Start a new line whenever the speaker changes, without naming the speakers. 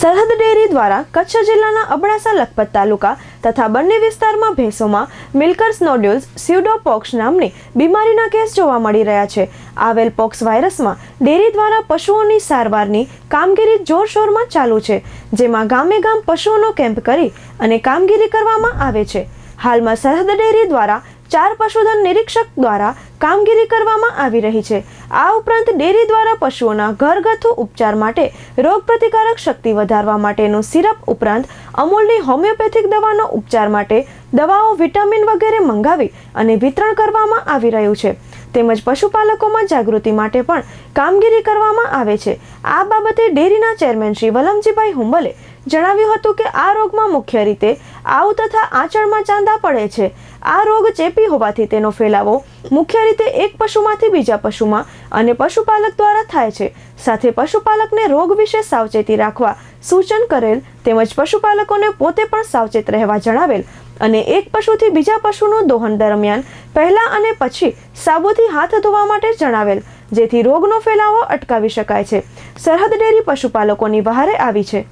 સરહદ ડેરી દ્વારા કચ્છ જિલ્લાના અબડાસા લખપત તાલુકા તથા બંને વિસ્તારમાં ભેંસોમાં મિલ્કર્સ નોડ્યુલ્સ સ્યુડોપોક્સ નામની બીમારીના કેસ જોવા મળી રહ્યા છે. આવેલ પોક્સ વાયરસમાં ડેરી દ્વારા પશુઓની સારવારની કામગીરી જોરશોરમાં ચાલુ છે, જેમાં ગામે ગામ પશુઓનો કેમ્પ કરી અને કામગીરી કરવામાં આવે છે. હાલમાં સરહદ ડેરી દ્વારા ચાર પશુધન નિરીક્ષક દ્વારા કામગીરી કરવામાં આવી રહી છે. આ ઉપરાંત ડેરી દ્વારા પશુઓના ઘરગથ્થુ ઉપચાર માટે રોગપ્રતિકારક શક્તિ વધારવા માટેનું સિરપ ઉપરાંત અમૂલની હોમિયોપેથિક દવાનો ઉપચાર માટે દવાઓ, વિટામિન વગેરે મંગાવી અને વિતરણ કરવામાં આવી રહ્યું છે. તેમજ પશુપાલકોમાં જાગૃતિ માટે પણ કામગીરી કરવામાં આવે છે. આ બાબતે ડેરીના ચેરમેન શ્રી વલમજીભાઈ હુંબલે જણાવ્યું હતું કે આ રોગમાં મુખ્ય રીતે આવ તથા આંચળમાં ચાંદા પડે છે. આ રોગ ચેપી હોવાથી તેનો ફેલાવો મુખ્ય રીતે એક પશુમાંથી બીજા પશુમાં અને પશુપાલક દ્વારા થાય છે. સાથે પશુપાલકને રોગ વિશે સાવચેતી રાખવા સૂચન કરેલ તેમજ પશુપાલકોને પોતે પણ સાવચેત રહેવા જણાવેલ અને એક પશુથી બીજા પશુનું દોહન દરમિયાન પહેલા અને પછી સાબુથી હાથ ધોવા માટે જણાવેલ, જેથી રોગનો ફેલાવો અટકાવી શકાય છે. સરહદ ડેરી પશુપાલકોની વહારે આવી છે.